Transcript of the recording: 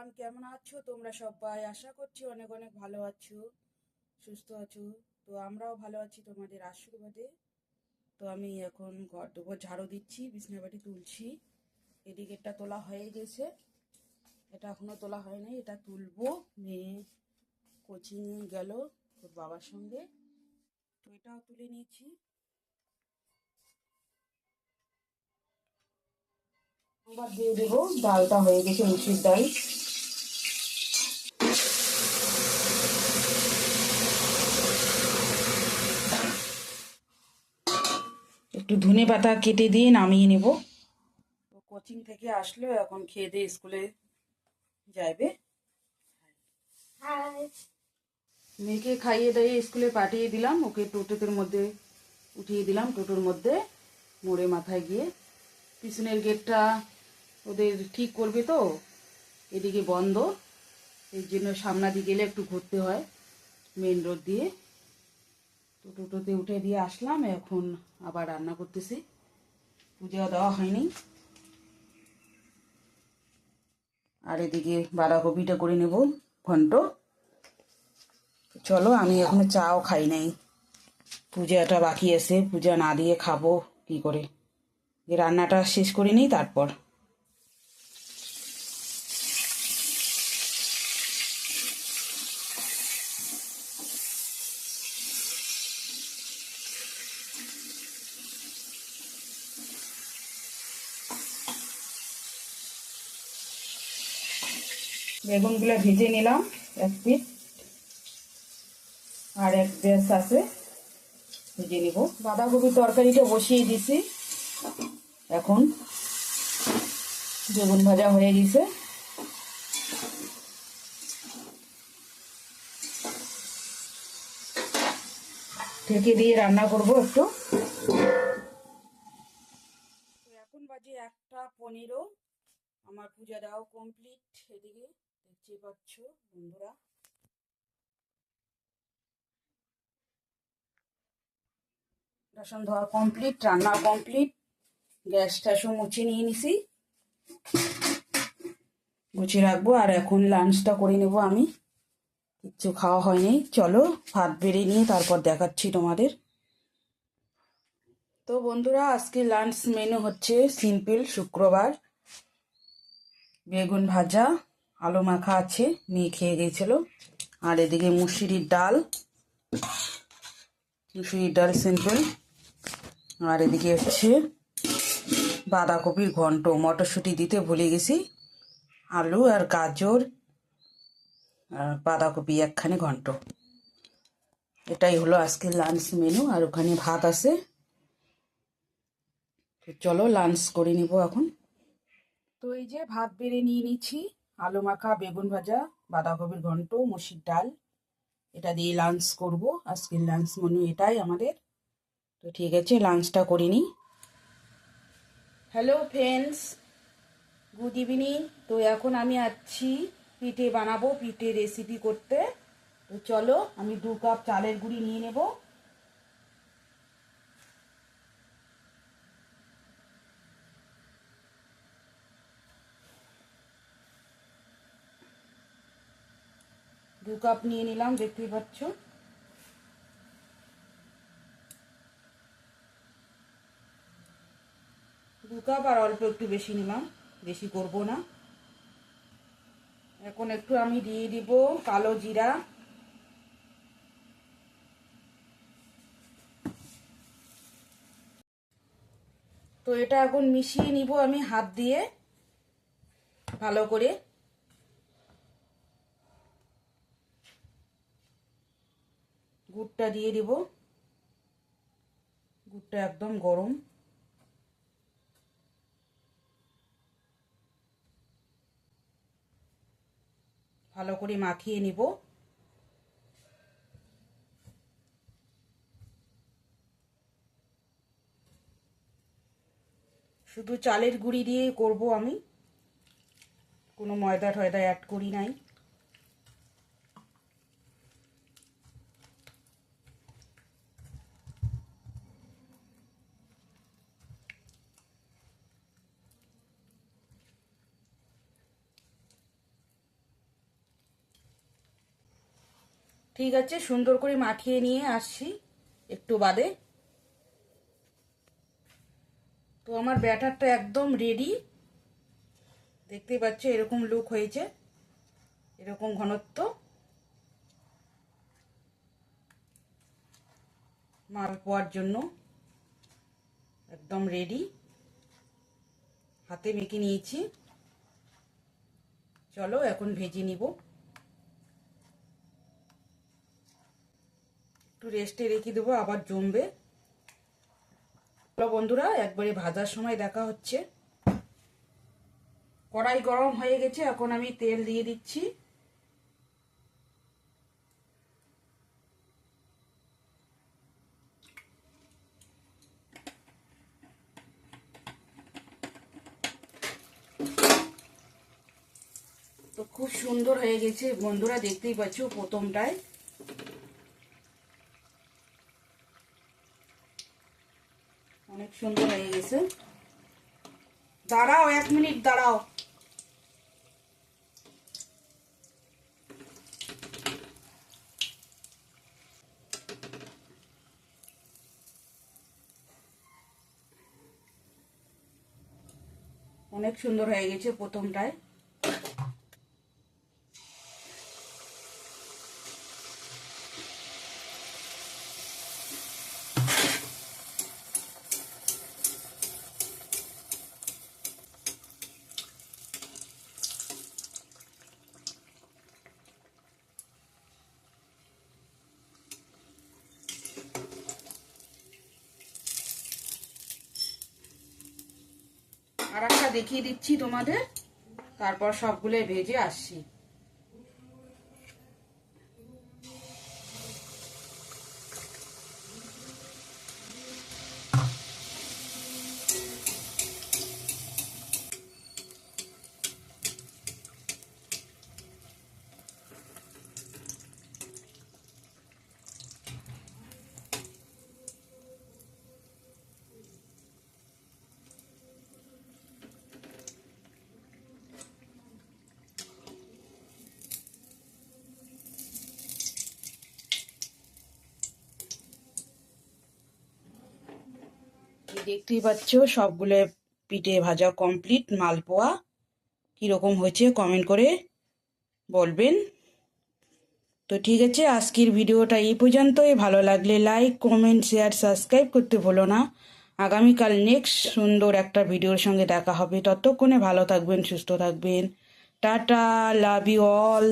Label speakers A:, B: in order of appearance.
A: Everyone কেমন আছো? তোমরা সবাই আশা করছি অনেক অনেক ভালো আছো, সুস্থ আছো। তো আমরাও ভালো আছি তোমাদের আশীর্বাদে। তো আমি এখন ঘর দুপুর ঝাড়ু দিচ্ছি, বিছনাবাটি তুলছি। এদিকেরটা তোলা হয়ে গেছে। এটা এখনও তোলা হয়নি এটা তুলবো। মেয়ে কোচিংয়ে গেল ওর বাবার সঙ্গে। তো এটাও তুলে নিয়েছি। দিয়ে দেবো, ডালটা হয়ে গেছে মুসুর ডাল। একটু ধনে পাতা কেটে দিয়ে নামিয়ে নেব। তো কোচিং থেকে আসলো এখন খেয়ে দিয়ে স্কুলে যাবে মেয়েকে খাইয়ে দাইয়ে স্কুলে পাঠিয়ে দিলাম ওকে টোটোতের মধ্যে উঠিয়ে দিলাম। টোটোর মধ্যে মোড়ে মাথায় গিয়ে পিছনের গেটটা ওদের ঠিক করবে তো এদিকে বন্ধ এর জন্য সামনা দিকে গেলে একটু ঘুরতে হয় মেন রোড দিয়ে। তো টোটোতে উঠে দিয়ে আসলাম, এখন আবার রান্না করতেছি। পূজা দেওয়া হয়নি। আর এদিকে বাঁধাকপিটা করে নেব ঘন্ট। চলো, আমি এখনও চাও খাই নাই। পূজাটা বাকি আছে, পূজা না দিয়ে খাব, কি করে? রান্নাটা শেষ করে নিই, তারপর। বেগুনগুলো ভেজে নিলাম, এক পিস আর এক পেঁয়াজ আছে ভেজে নেব। বাঁধাকপির তরকারিটা বসিয়ে দিছি। এখন বেগুন ভাজা হয়ে গেছে। ঢেকে দিয়ে রান্না করব একটু। এখন বাজে একটা পনেরো। আমার পূজা দেওয়া কমপ্লিট, এদিকে। দেখতে পাচ্ছ, বন্ধুরা। বাসন ধোয়া কমপ্লিট রান্না কমপ্লিট গ্যাস ট্যাসও মুছে নিয়ে নিছি। গুছিয়ে রাখব, আর এখন লাঞ্চটা করে নেব আমি। কিচ্ছু খাওয়া হয়নি। চলো, ভাত বেড়ে নিয়ে তারপর দেখাচ্ছি তোমাদের। তো বন্ধুরা, আজকে লাঞ্চ মেনু হচ্ছে সিম্পল শুক্রবার। বেগুন ভাজা আলু মাখা আছে মেয়ে খেয়ে গিয়েছিল আর এদিকে মুসুরির ডাল। মুসুরির ডাল সিম্পল। আর এদিকে হচ্ছে বাঁধাকপির ঘন্ট। মটরশুঁটি দিতে ভুলে গেছি। আলু আর গাজর আর বাঁধাকপি একখানি ঘন্ট। এটাই হলো আজকের লাঞ্চ মেনু আর ওখানে ভাত আছে। চলো লাঞ্চ করে নিব এখন। তো এই যে ভাত বেড়ে নিয়ে নিচ্ছি। আলু মাখা, বেগুন ভাজা, বাঁধাকপির ঘন্ট, মুসির ডাল। এটা দিয়ে লাঞ্চ করব। আজকের লাঞ্চ মেনু এটাই আমাদের। তো ঠিক আছে লাঞ্চটা করে নিই। হ্যালো ফ্রেন্ডস গুড ইভিনিং তো এখন আমি আছি পিঠে বানাবো, পিঠে রেসিপি করতে। তো চলো, আমি দু কাপ চালের গুঁড়ি নিয়ে নেব। দু কাপ নিয়ে নিলাম, দেখতেই পাচ্ছ। দু কাপ আর অল্প একটু বেশি নিলাম, বেশি করব না। এখন একটু আমি দিয়ে দিব কালো জিরা। তো এটা এখন মিশিয়ে নিব আমি হাত দিয়ে, ভালো করে। গুড়টা দিয়ে দিব। গুড়টা একদম গরম। ভালো করে মাখিয়ে নিব। শুধু চালের গুঁড়ি দিয়ে করব আমি। কোনো ময়দা টয়দা অ্যাড করি নাই। ঠিক আছে, সুন্দর করে মাখিয়ে নিয়ে আসছি একটু বাদে। তো আমার ব্যাটারটা একদম রেডি দেখতেই পাচ্ছ এরকম লুক হয়েছে, এরকম ঘনত্ব। মাল পোয়ার জন্য একদম রেডি হাতে মেখে নিয়েছি। চলো, এখন ভেজে নিব। একটু রেস্টে রেখে দেবো, আবার জমবে। বন্ধুরা, একবারে ভাজার সময় দেখা হচ্ছে। কড়াই গরম হয়ে গেছে, এখন আমি তেল দিয়ে দিচ্ছি। তো খুব সুন্দর হয়ে গেছে, বন্ধুরা দেখতেই পাচ্ছ প্রথমটায়। অনেক সুন্দর হয়ে গেছে। দাঁড়াও এক মিনিট দাঁড়াও। অনেক সুন্দর হয়ে গেছে প্রথমটায় আর একটা দেখিয়ে দিচ্ছি তোমাদের। তারপর সবগুলো ভেজে আসছি। দেখতেই পাচ্ছ, সবগুলো পিঠে ভাজা কমপ্লিট মালপোয়া। কীরকম হয়েছে কমেন্ট করে বলবেন। তো ঠিক আছে, আজকের ভিডিওটা এই পর্যন্তই। ভালো লাগলে লাইক কমেন্ট শেয়ার সাবস্ক্রাইব করতে ভুলো না। আগামীকাল নেক্সট সুন্দর একটা ভিডিওর সঙ্গে দেখা হবে। ততক্ষণে ভালো থাকবেন, সুস্থ থাকবেন। Tata love you all